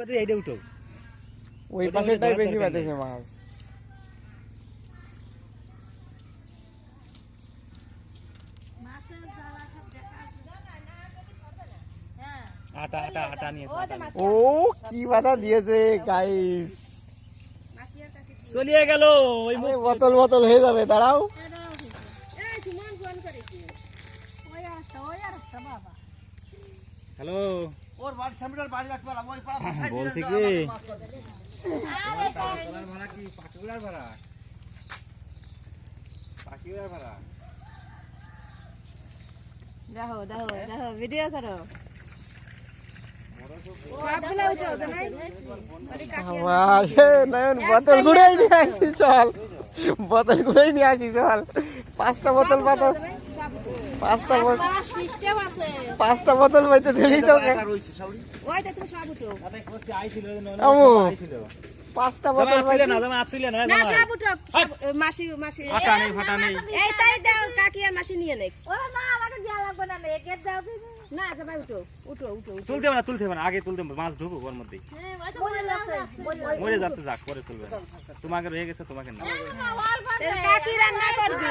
বাদে এইটা উঠো ওই ধরার বেশি দরকার মাছ। আটা আটা আটা নিয়ে। ও কি বাধা দিয়েছে গাইস চলিয়ে গেল ওই বোতল বোতল হয়ে যাবে দাঁড়াও। হ্যালো। ওর বাড়ি সামনের বাড়ি রাখতে পারলাম ওই পাড়া দিলে বলছি কি। ভাড়া কি? পাকুড়ার ভাড়া? পাকুড়ার ভাড়া? দেখো দেখো দেখো ভিডিও করো। বোতল ঘুরেই নিয়ে আসি চল। বোতল ঘুরেই নিয়ে আসি চল। পাঁচটা বোতল বোতল পাঁচটা বোতল পাঁচটা বোতল পাইতে দিলি তো একটা রয়েছে সাউরি ওইটা তুমি সব উঠো আরে কোসি আইছিল ওই জন্য আমু। পাঁচটা বোতল আতুইলে না জামা আতুইলে না না সব উঠো মাসি মাসি। ফাটা নেই ফাটা নেই। এই তাই দাও কাকি আর মাসি নিয়ে নেই ও না আমাকে দেওয়া লাগবে না একে দাও। না জামাই উঠো। উঠো উঠো উঠো। তুলতে হবে না তুলতে হবে না। আগে তুলতে হবে মাছ ঢুকুক ওর মধ্যেই। মরে যাচ্ছে মরে যাচ্ছে। যাক পরে চলবে তোমাকে রয়ে গেছে তোমাকে না। কাকি রান্না করবি।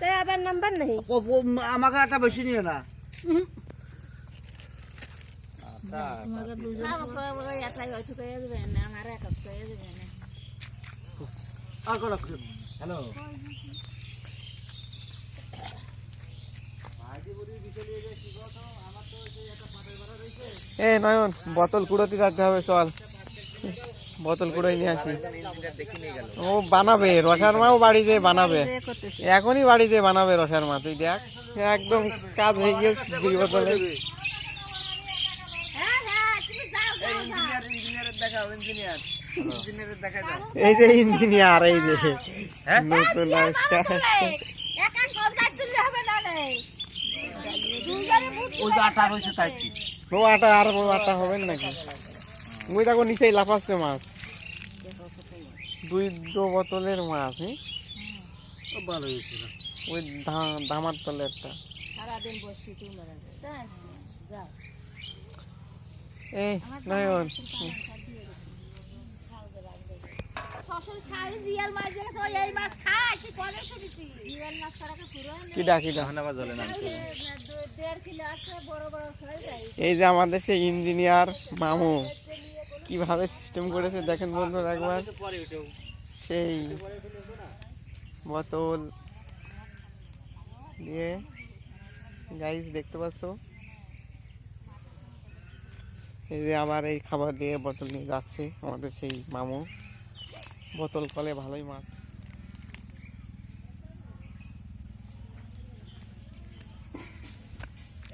তো আবার নাম্বার নেই। ও, ও, আমাকে একটা বেশি নিয়ে না। আর কোনো হ্যালো। এ নয়ন বোতল কুড়োতে যেতে হবে চল। বোতল কুড়োই নিয়ে আসি। ও বানাবে রসার মাও বাড়িতে বানাবে। এখনই বাড়ি বাড়িতে বানাবে রসার মা তুই দেখ। একদম কাজ হয়ে গিয়েছে দুই বোতলে। এই যে ইঞ্জিনিয়ার এই যে হ্যাঁ? নতুন আসছে। একা সব দায়িত্ব নিলে হবে না রে ওই যে আটা রয়েছে তাই কি? ও আটা আর বড় আটা হবে নাকি? ওই দেখো নিচেই লাফাচ্ছে মাছ। দুই দু বোতলের মাছ হ্যাঁ? ভালো হয়েছিল ওই ধা- ধামার তলেরটা সারাদিন বসছি তুই মেরে যাও। এই নয়ন জিয়াল এই মাছ এই যে আমাদের সেই ইঞ্জিনিয়ার মামু, কীভাবে সিস্টেম করেছে দেখেন বন্ধুরা একবার। সেই বোতল দিয়ে গাইস দেখতে পাচ্ছ? এই যে আবার এই খাবার দিয়ে বোতল নিয়ে যাচ্ছে আমাদের সেই মামু। বোতল কলে ভালোই মাছ এ বিয়ার ভাই ওই তো যে হ্যাঁ দাদা তাই এসে ভাই হ্যাঁ দাদা কাকের কটা দিয়ে দিয়েছে হ্যাঁ দাদা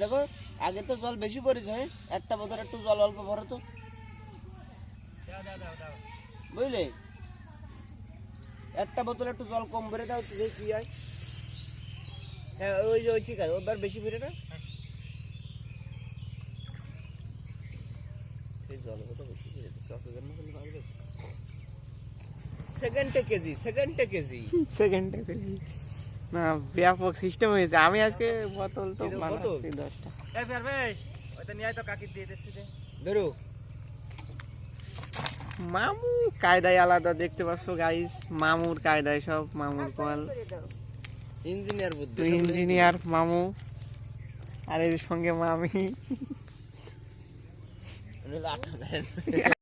দেখো, আগে তো জল বেশি পড়েছে হ্যাঁ? একটা বোতল, একটু জল অল্প ভরো তো। বুঝলে? একটা বোতল, একটু জল কম ভরে দাও, তো দেখি কি হয়। হ্যাঁ ওই যে, ওই ঠিক আছে ওবার বেশি ভরে না? জল বোতল বেশি ভরে দিচ্ছে অক্সিজেন না সেকেন্ডে কেজি। সেকেন্ডে কেজি। না ব্যাপক সিস্টেম হয়েছে। আমি আজকে বোতল তো বানাচ্ছি দশটা। এ বিয়ার ভাই ওই নিয়ে তো কাকির দিয়ে দিচ্ছি যে বেরো মামু কায়দায় আলাদা দেখতে পাচ্ছ গাইস মামুর কায়দায় সব মামুর কল। ইঞ্জিনিয়ার বুদ্ধি ইঞ্জিনিয়ার মামু। আর এর সঙ্গে মামি।